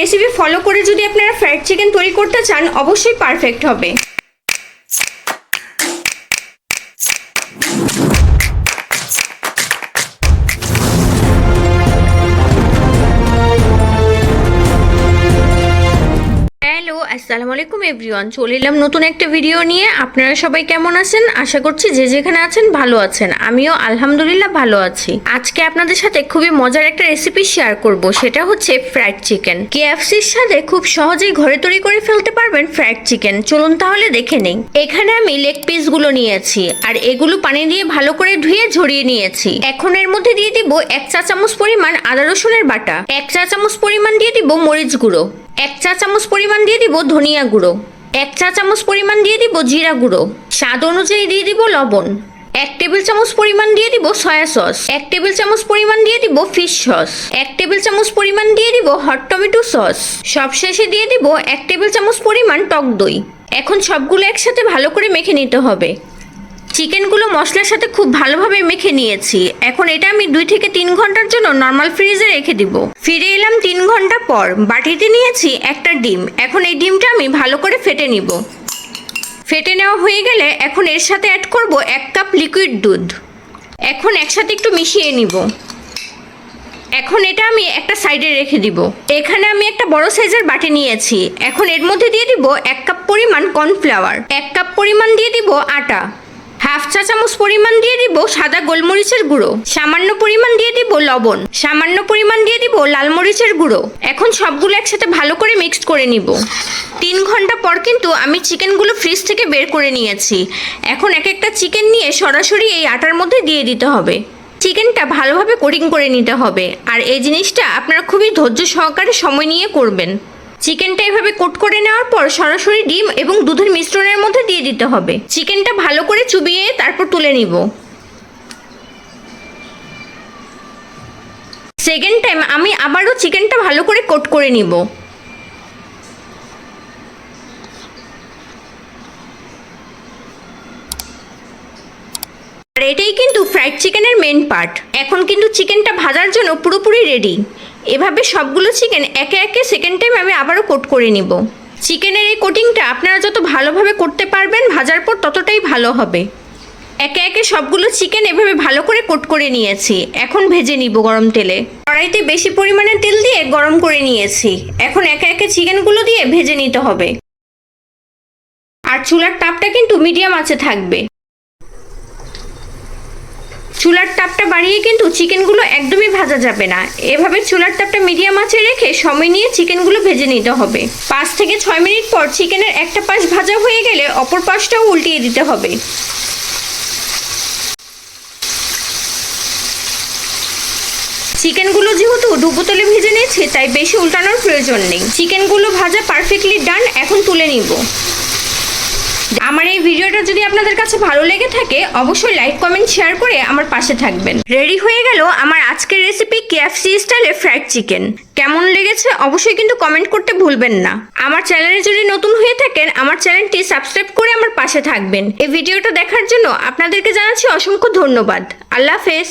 Recipe follow করে যদি আপনারা ফ্রাইড চিকেন তৈরি করতে চান অবশ্যই পারফেক্ট হবে। আসসালামু আলাইকুম এভরিওয়ান। চলে এলাম নতুন একটা ভিডিও নিয়ে। আপনারা সবাই কেমন আছেন? আশা করছি যে যেখানে আছেন ভালো আছেন। আমিও আলহামদুলিল্লাহ ভালো আছি। আজকে আপনাদের সাথে খুবই মজার একটা রেসিপি শেয়ার করব। সেটা হচ্ছে ফ্রাইড চিকেন কেএফসির সাথে খুব সহজেই ঘরে তৈরি করে ফেলতে পারবেন ফ্রাইড চিকেন চলুন তাহলে দেখে নেই। এখানে আমি লেগ পিসগুলো নিয়েছি আর এগুলো পানি দিয়ে ভালো করে ধুয়ে ঝরিয়ে নিয়েছি। এখন এর মধ্যে দিয়ে দিব এক চা চামচ পরিমাণ আদা রসুনের বাটা। এক চা চামচ পরিমাণ দিয়ে দিব মরিচ গুঁড়ো। এক চা চামচ পরিমাণ দিয়ে দিব ধনিয়া গুঁড়ো। এক চা চামচ পরিমাণ দিয়ে দিব জিরা গুঁড়ো। স্বাদ অনুযায়ী দিয়ে দিব লবণ। এক টেবিল চামচ পরিমাণ দিয়ে দিব সয়া সস। এক টেবিল চামচ পরিমাণ দিয়ে দিব ফিশ সস। এক টেবিল চামচ পরিমাণ দিয়ে দিব হট টমেটো সস। সবশেষে দিয়ে দিব এক টেবিল চামচ পরিমাণ টক দই। এখন সবগুলো একসাথে ভালো করে মেখে নিতে হবে। চিকেনগুলো মশলার সাথে খুব ভালোভাবে মেখে নিয়েছি। এখন এটা আমি দুই থেকে তিন ঘণ্টার জন্য নর্মাল ফ্রিজে রেখে দিব। ফিরে এলাম তিন ঘণ্টা পর বাটিতে নিয়েছি একটা ডিম। এখন এই ডিমটা আমি ভালো করে ফেটে নিব। ফেটে নেওয়া হয়ে গেলে এখন এর সাথে অ্যাড করব এক কাপ লিকুইড দুধ। এখন একসাথে একটু মিশিয়ে নিব। এখন এটা আমি একটা সাইডে রেখে দিব। এখানে আমি একটা বড় সাইজের বাটি নিয়েছি। এখন এর মধ্যে দিয়ে দিব এক কাপ পরিমাণ কর্নফ্লাওয়ার এক কাপ পরিমাণ দিয়ে দিব আটা। হাফ চা চামচ পরিমাণ দিয়ে দিব সাদা গোলমরিচের গুঁড়ো। সামান্য পরিমাণ দিয়ে দিব লবণ। সামান্য পরিমাণ দিয়ে দিব লাল মরিচের গুঁড়ো। এখন সবগুলো একসাথে ভালো করে মিক্সড করে নিব। তিন ঘণ্টা পর কিন্তু আমি চিকেনগুলো ফ্রিজ থেকে বের করে নিয়েছি। এখন এক একটা চিকেন নিয়ে সরাসরি এই আটার মধ্যে দিয়ে দিতে হবে। চিকেনটা ভালোভাবে কোটিং করে নিতে হবে। আর এই জিনিসটা আপনারা খুবই ধৈর্য সহকারে সময় নিয়ে করবেন। চিকেনটা এভাবে কোট করে নেওয়ার পর সরাসরি ডিম এবং দুধের মিশ্রণের মধ্যে দিয়ে দিতে হবে। চিকেনটা ভালো করে চুবিয়ে তারপর তুলে নিব। সেকেন্ড টাইম আমি আবারও চিকেনটা ভালো করে কোট করে নিব। আর এটাই কিন্তু ফ্রাইড চিকেনের মেন পার্ট এখন কিন্তু চিকেনটা ভাজার জন্য পুরোপুরি রেডি এভাবে সবগুলো চিকেন একে একে সেকেন্ড টাইম আমি আবারও কোট করে নিব। চিকেনের এই কোটিংটা আপনারা যত ভালোভাবে করতে পারবেন, ভাজার পর ততটাই ভালো হবে। একে একে সবগুলো চিকেন এভাবে ভালো করে কোট করে নিয়েছি। এখন ভেজে নিব গরম তেলে। কড়াইতে বেশি পরিমাণে তেল দিয়ে গরম করে নিয়েছি। এখন একে একে চিকেনগুলো দিয়ে ভেজে নিতে হবে। আর চুলার তাপটা কিন্তু মিডিয়াম আছে থাকবে। চুলার তাপটা বাড়িয়ে কিন্তু চিকেনগুলো একদমই ভাজা যাবে না। এভাবে চুলার তাপটা মিডিয়াম আঁচে রেখে সময় নিয়ে চিকেনগুলো ভেজে নিতে হবে। পাঁচ থেকে ছয় মিনিট পর চিকেনের একটা পাশ ভাজা হয়ে গেলে অপর পাশটাও উল্টিয়ে দিতে হবে। চিকেনগুলো যেহেতু ডুবোতলে ভেজে নিয়েছে, তাই বেশি উল্টানোর প্রয়োজন নেই। চিকেনগুলো ভাজা পারফেক্টলি ডান এখন তুলে নিব। আমার এই ভিডিওটা যদি আপনাদের কাছে ভালো লেগে থাকে, অবশ্যই লাইক কমেন্ট শেয়ার করে আমার পাশে থাকবেন। রেডি হয়ে গেল আমার আজকের রেসিপি কেএফসি স্টাইলে ফ্রাইড চিকেন কেমন লেগেছে অবশ্যই কিন্তু কমেন্ট করতে ভুলবেন না। আমার চ্যানেলে যদি নতুন হয়ে থাকেন, আমার চ্যানেলটি সাবস্ক্রাইব করে আমার পাশে থাকবেন। এই ভিডিওটা দেখার জন্য আপনাদেরকে জানাচ্ছি অসংখ্য ধন্যবাদ। আল্লাহ হাফেজ।